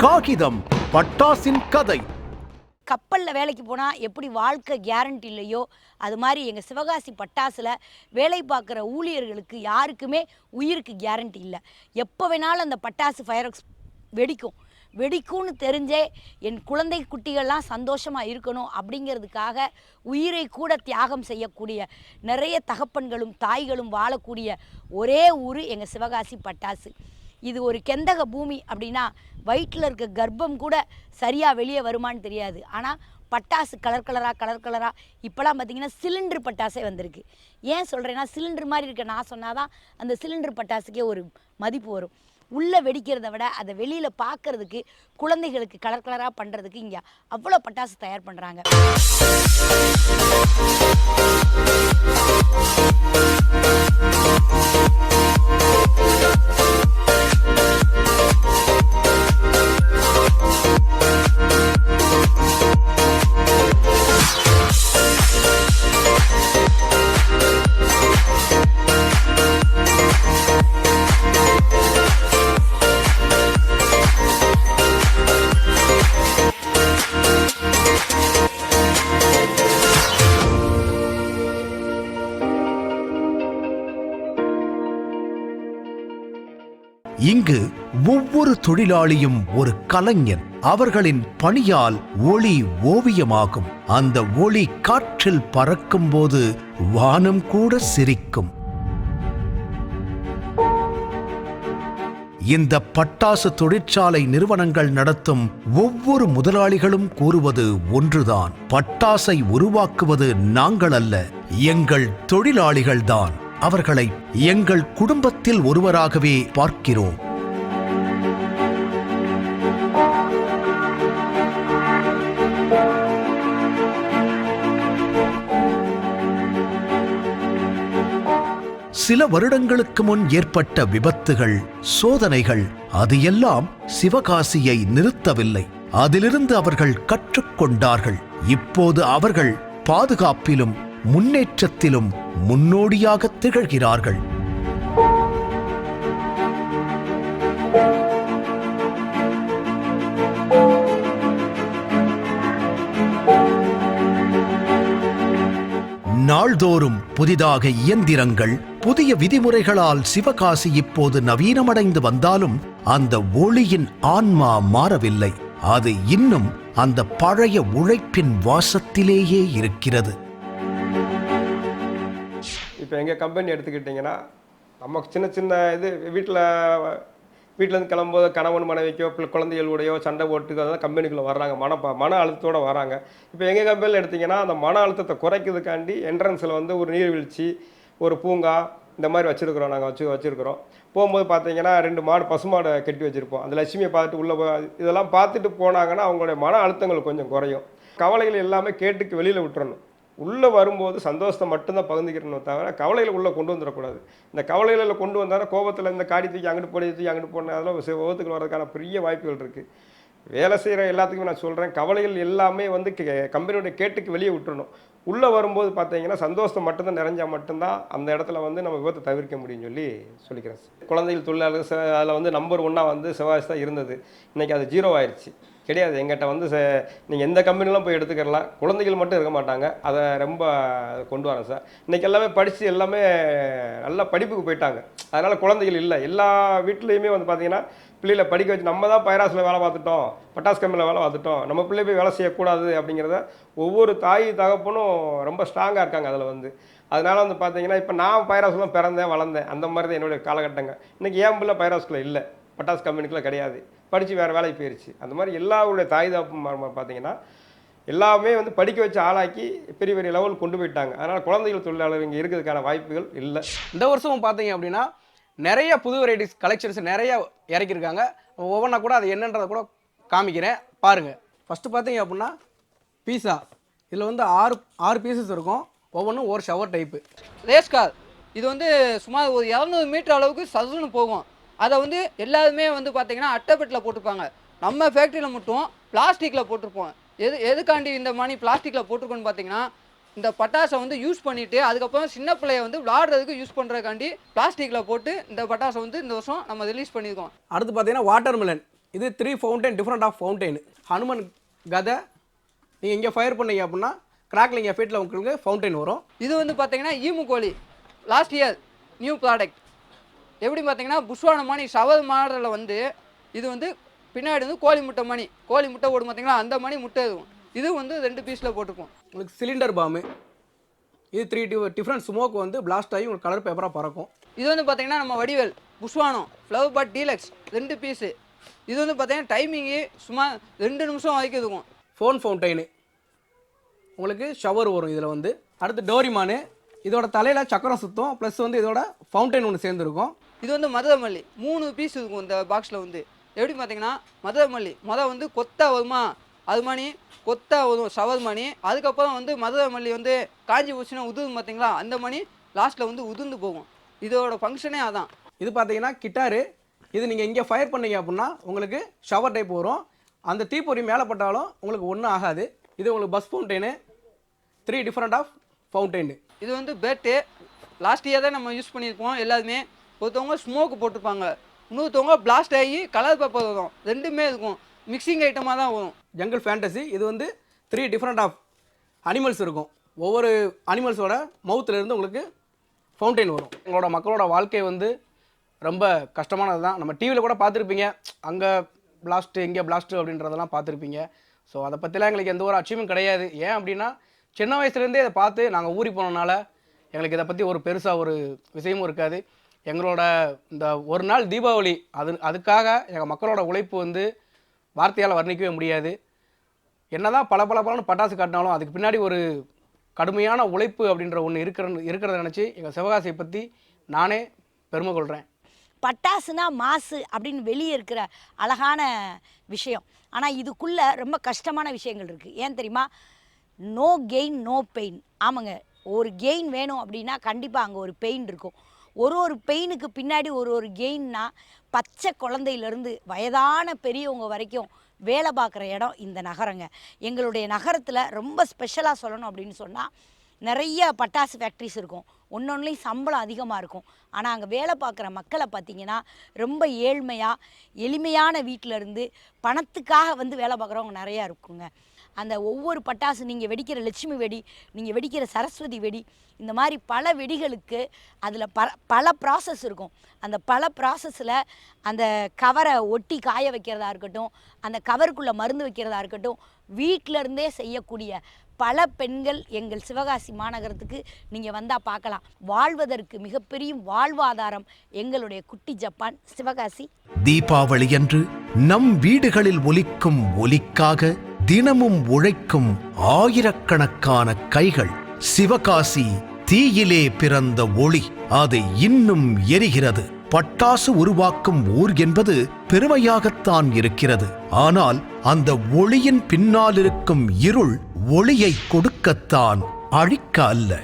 காகிதம் பட்டாசின் கதை. கப்பலில் வேலைக்கு போனால் எப்படி வாழ்க்கை கேரண்டி இல்லையோ அது மாதிரி எங்கள் சிவகாசி பட்டாசில் வேலை பார்க்குற ஊழியர்களுக்கு யாருக்குமே உயிருக்கு கேரண்டி இல்லை. எப்போ வேணாலும் அந்த பட்டாசு ஃபயர் வெடிக்கும். வெடிக்கும்னு தெரிஞ்சே என் குழந்தை குட்டிகள்லாம் சந்தோஷமாக இருக்கணும் அப்படிங்கிறதுக்காக உயிரை கூட தியாகம் செய்யக்கூடிய நிறைய தகப்பன்களும் தாய்களும் வாழக்கூடிய ஒரே ஊர் எங்கள் சிவகாசி பட்டாசு. இது ஒரு கெந்தக பூமி அப்படின்னா வயிற்றில் இருக்க கர்ப்பம் கூட சரியாக வெளியே வருமான்னு தெரியாது. ஆனால் பட்டாசு கலர் கலராக கலர் கலராக இப்போலாம் பார்த்தீங்கன்னா சிலிண்டர் பட்டாசே வந்திருக்கு. ஏன் சொல்கிறேன்னா சிலிண்டர் மாதிரி இருக்க நான் சொன்னாதான் அந்த சிலிண்டர் பட்டாசுக்கே ஒரு மதிப்பு வரும். உள்ளே வெடிக்கிறத விட அதை வெளியில் பார்க்கறதுக்கு குழந்தைகளுக்கு கலர் கலராக பண்ணுறதுக்கு இங்கே அவ்வளோ பட்டாசு தயார் பண்ணுறாங்க இங்கு ஒவ்வொரு தொழிலாளியும் ஒரு கலைஞன். அவர்களின் பணியால் ஒளி ஓவியமாகும். அந்த ஒளி காற்றில் பறக்கும் போது வானம் கூட சிரிக்கும். இந்த பட்டாசு தொழிற்சாலை நிறுவனங்கள் நடத்தும் ஒவ்வொரு முதலாளிகளும் கூறுவது ஒன்றுதான். பட்டாசை உருவாக்குவது நாங்கள் அல்ல எங்கள் தொழிலாளிகள்தான். அவர்களை எங்கள் குடும்பத்தில் ஒருவராகவே பார்க்கிறோம். சில வருடங்களுக்கு முன் ஏற்பட்ட விபத்துகள் சோதனைகள் அது எல்லாம் சிவகாசியை நிறுத்தவில்லை. அதிலிருந்து அவர்கள் கற்றுக்கொண்டார்கள். இப்போது அவர்கள் பாதுகாப்பிலும் முன்னேற்றத்திலும் முன்னோடியாக திகழ்கிறார்கள். நாள்தோறும் புதிதாக இயந்திரங்கள் புதிய விதிமுறைகளால் சிவகாசி இப்போது நவீனமடைந்து வந்தாலும் அந்த ஒளியின் ஆன்மா மாறவில்லை. அது இன்னும் அந்த பழைய உழைப்பின் வாசத்திலேயே இருக்கிறது. இப்போ எங்கள் கம்பெனி எடுத்துக்கிட்டிங்கன்னா நம்ம சின்ன சின்ன இது வீட்டில் வீட்டிலேருந்து கிளம்பும்போது கணவன் மனைவிக்கோ பிள்ளை குழந்தைகளுடையோ சண்டை போட்டுக்கோ அதெல்லாம் கம்பெனிக்குள்ளே வர்றாங்க. மன ப- மன அழுத்தத்தோடு வராங்க. இப்போ எங்கள் கம்பெனியில் எடுத்திங்கன்னா அந்த மன அழுத்தத்தை குறைக்கிறதுக்காண்டி என்ட்ரன்ஸில் வந்து ஒரு நீர்வீழ்ச்சி ஒரு பூங்கா இந்த மாதிரி வச்சுருக்குறோம் நாங்கள் வச்சு வச்சுருக்குறோம். போகும்போது பார்த்தீங்கன்னா ரெண்டு மாடு பசுமாடை கட்டி வச்சுருப்போம். அந்த லட்சுமியை பார்த்துட்டு உள்ளே இதெல்லாம் பார்த்துட்டு போனாங்கன்னா அவங்களுடைய மன அழுத்தங்கள் கொஞ்சம் குறையும். கவலைகள் எல்லாமே கேட்டுக்கு வெளியில் விட்டுறணும். உள்ளே வரும்போது சந்தோஷத்தை மட்டும்தான் பகிர்ந்துக்கிறணும் தவிர கவலையில் உள்ளே கொண்டு வந்துடக்கூடாது. இந்த கவலையில் கொண்டு வந்தாலும் கோபத்தில் இந்த காடி தூக்கி அங்கிட்டு போடி தூக்கி அங்கிட்டு போன அதெல்லாம் விபத்துக்கு வர்றதுக்கான பெரிய வாய்ப்புகள் இருக்குது வேலை செய்கிற எல்லாத்துக்குமே நான் சொல்கிறேன் கவலைகள் எல்லாமே வந்து கே- கம்பெனியோட கேட்டுக்கு வெளியே விட்டுறணும். உள்ளே வரும்போது பார்த்தீங்கன்னா சந்தோஷம் மட்டும்தான் நிறைஞ்சால் மட்டும்தான் அந்த இடத்துல வந்து நம்ம விபத்தை தவிர்க்க முடியும்னு சொல்லி சொல்லிக்கிறேன். குழந்தைகள் தொழிலாளர் அதில் வந்து நம்பர் ஒன்னாக வந்து சிவாசி தான் இருந்தது. இன்றைக்கி அது ஜீரோ ஆயிடுச்சு கிடையாது. எங்கிட்ட வந்து நீங்கள் எந்த கம்பெனிலாம் போய் எடுத்துக்கிறலாம். குழந்தைகள் மட்டும் இருக்க மாட்டாங்க. அதை ரொம்ப கொண்டு வரேன் சார். இன்றைக்கி எல்லாமே படித்து எல்லாமே நல்லா படிப்புக்கு போயிட்டாங்க. அதனால் குழந்தைகள் இல்லை. எல்லா வீட்லேயுமே வந்து பார்த்தீங்கன்னா பிள்ளைகளை படிக்க வச்சு நம்ம தான் பைராஸில் வேலை பார்த்துட்டோம். பட்டாசு கம்பெனியில் வேலை பார்த்துட்டோம். நம்ம பிள்ளை போய் வேலை செய்யக்கூடாது அப்படிங்கிறத ஒவ்வொரு தாய் தகப்பனும் ரொம்ப ஸ்ட்ராங்காக இருக்காங்க அதில் வந்து. அதனால் வந்து பார்த்தீங்கன்னா இப்போ நான் பைராஸில் தான் பிறந்தேன் வளர்ந்தேன். அந்த மாதிரி தான் என்னுடைய காலகட்டங்கள் இன்றைக்கி ஏன் பிள்ளை பைராஸ்குள்ளே இல்லை. பட்டாசு கம்பெனிக்குள்ளே கிடையாது. படித்து வேறு வேலைக்கு போயிடுச்சு அந்த மாதிரி எல்லாருடைய தாய் தகப்பன் பார்த்தீங்கன்னா எல்லாமே வந்து படிக்க வச்சு ஆளாக்கி பெரிய பெரிய லெவல் கொண்டு போயிட்டாங்க. அதனால் குழந்தைகள் தொழிலாளர் இங்கே இருக்கிறதுக்கான வாய்ப்புகள் இல்லை. இந்த வருஷமும் பார்த்தீங்க அப்படின்னா நிறைய புது வெரைட்டிஸ் கலெக்ஷன்ஸ் நிறைய இறக்கியிருக்காங்க. ஒவ்வொன்றா கூட அது என்னன்றதை கூட காமிக்கிறேன். பாருங்க. ஃபஸ்ட்டு பார்த்தீங்க அப்படின்னா பீஸா இதில் வந்து ஆறு ஆறு பீசஸ் இருக்கும். ஒவ்வொன்றும் ஒரு ஷவர் டைப்பு ரேஸ் கார் இது வந்து சுமார் ஒரு இரநூறு மீட்டர் அளவுக்கு சதுன்னு போகும். அதை வந்து எல்லாருமே வந்து பார்த்தீங்கன்னா அட்டைப்பெட்டில் போட்டிருப்பாங்க. நம்ம ஃபேக்ட்ரியில் மட்டும் பிளாஸ்டிக்கில் போட்டிருப்போம். எது எதுக்காண்டி இந்த மாதிரி பிளாஸ்டிக்கில் போட்டிருக்கோன்னு பார்த்தீங்கன்னா இந்த பட்டாசை வந்து யூஸ் பண்ணிட்டு அதுக்கப்புறம் சின்ன பிள்ளைய வந்து விளாடுறதுக்கு யூஸ் பண்ணுறதுக்காண்டி பிளாஸ்டிக்கில் போட்டு இந்த பட்டாசை வந்து இந்த வருஷம் நம்ம ரிலீஸ் பண்ணியிருக்கோம். அடுத்து பார்த்தீங்கன்னா வாட்டர் மிலன் இது three fountain different of fountain Hanuman கதை. நீங்கள் இங்கே ஃபயர் பண்ணீங்க அப்படின்னா கிராக்லிங் எஃபெக்டில் உங்களுக்கு ஃபவுண்டைன் வரும். இது வந்து பார்த்தீங்கன்னா ஈமு கோழி. லாஸ்ட் இயர் நியூ ப்ராடக்ட் எப்படி பார்த்தீங்கன்னா புஷ்வான மணி ஷவர் மாடலில் வந்து இது வந்து பின்னாடி வந்து கோழி முட்டை மணி. கோழி முட்டை ஓடும் பார்த்தீங்களா? அந்த மணி முட்டை இருக்கும் இது வந்து ரெண்டு பீஸில் போட்டிருப்போம் உங்களுக்கு சிலிண்டர் பாம்பு இது த்ரீ டிஃப்ரெண்ட் ஸ்மோக் வந்து பிளாஸ்ட் ஆகி உங்களுக்கு கலர் பேப்பராக பறக்கும். இது வந்து பார்த்தீங்கன்னா நம்ம வடிவேல் புஷ்வானம் ஃப்ளவர் பாட் டீலக்ஸ் ரெண்டு பீஸு இது வந்து பார்த்தீங்கன்னா டைமிங்கு சும்மா ரெண்டு நிமிஷம் வரைக்கும் இருக்கும். ஃபோன் ஃபவுண்டைனு உங்களுக்கு ஷவர் வரும் இதில் வந்து. அடுத்து டோரிமானு இதோட தலையில் சக்கரம் சுத்தம் ப்ளஸ் வந்து இதோட ஃபவுண்டைன் ஒன்று சேர்ந்துருக்கும். இது வந்து மருதமல்லி மூணு பீஸ் இருக்கும் இந்த பாக்ஸில் வந்து. எப்படி பார்த்தீங்கன்னா மருதமல்லி மொதல் வந்து கொத்தா வருமா? அது மாதிரி கொத்தா வரும் சவர் மணி அதுக்கப்புறம் வந்து மருதமல்லி வந்து காஞ்சி போச்சுன்னா உதுரும் பார்த்தீங்களா? அந்த மணி லாஸ்ட்டில் வந்து உதிர்ந்து போகும். இதோட ஃபங்க்ஷனே அதான். இது பார்த்தீங்கன்னா கிட்டாரு. இது நீங்கள் இங்கே ஃபயர் பண்ணீங்க அப்படின்னா உங்களுக்கு ஷவர் டைப் வரும். அந்த தீப்பொறி மேலே பட்டாலும் உங்களுக்கு ஒன்றும் ஆகாது. இது உங்களுக்கு bus fountain three different of fountain இது வந்து பேட்டு லாஸ்ட் இயர் தான் நம்ம யூஸ் பண்ணியிருப்போம் எல்லாருமே. ஒருத்தவங்க ஸ்மோக் போட்டிருப்பாங்க. இன்னொருத்தவங்க பிளாஸ்ட் ஆகி கலர் பேப்பர் வரும். ரெண்டுமே இருக்கும். மிக்சிங் ஐட்டமாக தான் வரும். ஜங்கிள் ஃபேண்டசி இது வந்து த்ரீ டிஃப்ரெண்ட் ஆஃப் அனிமல்ஸ் இருக்கும். ஒவ்வொரு அனிமல்ஸோட மவுத்துலேருந்து உங்களுக்கு ஃபவுண்டைன் வரும். உங்களோட மக்களோட வாழ்க்கை வந்து ரொம்ப கஷ்டமானது தான். நம்ம டிவியில் கூட பார்த்துருப்பீங்க. அங்கே பிளாஸ்ட்டு இங்கே பிளாஸ்ட்டு அப்படின்றதெல்லாம் பார்த்துருப்பீங்க. ஸோ அதை பற்றிலாம் எங்களுக்கு எந்த ஒரு அச்சீவும் கிடையாது. ஏன் அப்படின்னா சின்ன வயசுலேருந்தே இதை பார்த்து நாங்கள் ஊறி போனனால எங்களுக்கு இதை பற்றி ஒரு பெருசாக ஒரு விஷயமும் இருக்காது. எங்களோட இந்த ஒரு நாள் தீபாவளி அது அதுக்காக எங்கள் மக்களோட உழைப்பு வந்து வார்த்தையால் வர்ணிக்கவே முடியாது. என்னதான் பல பல பலன்னு பட்டாசு காட்டினாலும் அதுக்கு பின்னாடி ஒரு கடுமையான உழைப்பு அப்படின்ற ஒன்று இருக்கிற இருக்கிறத நினச்சி எங்கள் சிவகாசியை பற்றி நானே பெருமை கொள்கிறேன் பட்டாசுனா மாசு அப்படின்னு வெளியே இருக்கிற அழகான விஷயம். ஆனால் இதுக்குள்ளே ரொம்ப கஷ்டமான விஷயங்கள் இருக்குது ஏன் தெரியுமா? நோ கெயின் நோ பெயின் ஆமாங்க. ஒரு கெயின் வேணும் அப்படின்னா கண்டிப்பாக அங்கே ஒரு பெயின் இருக்கும். ஒரு ஒரு பெயினுக்கு பின்னாடி ஒரு ஒரு கெயின்னா பச்சை குழந்தையிலேருந்து வயதான பெரியவங்க வரைக்கும் வேலை பார்க்குற இடம் இந்த நகரங்க. எங்களுடைய நகரத்தில் ரொம்ப ஸ்பெஷலாக சொல்லணும் அப்படின்னு சொன்னால் நிறைய பட்டாசு ஃபேக்ட்ரிஸ் இருக்கும். ஒன்றொன்றுலையும் சம்பளம் அதிகமாக இருக்கும். ஆனால் அங்கே வேலை பார்க்குற மக்களை பார்த்திங்கன்னா ரொம்ப ஏழ்மையாக எளிமையான வீட்டில் இருந்து பணத்துக்காக வந்து வேலை பார்க்குறவங்க நிறையா இருக்குங்க. அந்த ஒவ்வொரு பட்டாசு நீங்கள் வெடிக்கிற லட்சுமி வெடி நீங்கள் வெடிக்கிற சரஸ்வதி வெடி இந்த மாதிரி பல வெடிகளுக்கு அதில் பல பல ப்ராசஸ் இருக்கும். அந்த பல ப்ராசஸில் அந்த கவரை ஒட்டி காய வைக்கிறதா இருக்கட்டும் அந்த கவருக்குள்ளே மருந்து வைக்கிறதா இருக்கட்டும் வீட்டிலருந்தே செய்யக்கூடிய பல பெண்கள் எங்கள் சிவகாசி மாநகரத்துக்கு நீங்கள் வந்தால் பார்க்கலாம். வாழ்வதற்கு மிகப்பெரிய வாழ்வாதாரம் எங்களுடைய குட்டி ஜப்பான் சிவகாசி. தீபாவளி என்று நம் வீடுகளில் ஒலிக்கும் ஒலிக்காக தினமும் உழைக்கும் ஆயிரக்கணக்கான கைகள். சிவகாசி தீயிலே பிறந்த ஒளி. அது இன்னும் எரிகிறது. பட்டாசு உருவாக்கும் ஊர் என்பது பெருமையாகத்தான் இருக்கிறது. ஆனால் அந்த ஒளியின் பின்னால் இருக்கும் இருள் ஒளியை கொடுக்கத்தான் அழிக்க அல்ல.